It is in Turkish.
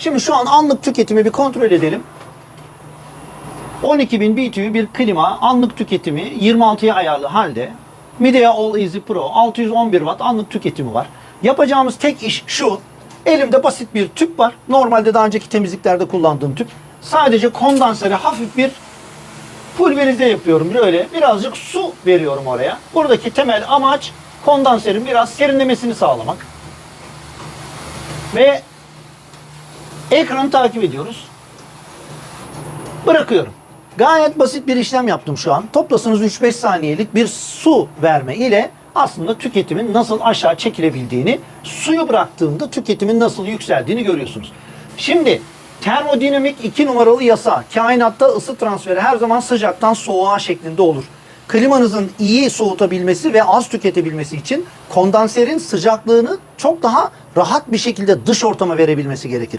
Şimdi şu an anlık tüketimi bir kontrol edelim. 12.000 BTU bir klima anlık tüketimi 26'ya ayarlı halde. Midea All Easy Pro 611 Watt anlık tüketimi var. Yapacağımız tek iş şu. Elimde basit bir tüp var. Normalde daha önceki temizliklerde kullandığım tüp. Sadece kondansöre hafif bir pulverize yapıyorum böyle. Birazcık su veriyorum oraya. Buradaki temel amaç kondanserin biraz serinlemesini sağlamak. Ve ekranı takip ediyoruz. Bırakıyorum. Gayet basit bir işlem yaptım şu an. Toplasanız 3-5 saniyelik bir su verme ile aslında tüketimin nasıl aşağı çekilebildiğini, suyu bıraktığımda tüketimin nasıl yükseldiğini görüyorsunuz. Şimdi termodinamik 2 numaralı yasa, kainatta ısı transferi her zaman sıcaktan soğuğa şeklinde olur. Klimanızın iyi soğutabilmesi ve az tüketebilmesi için kondanserin sıcaklığını çok daha rahat bir şekilde dış ortama verebilmesi gerekir.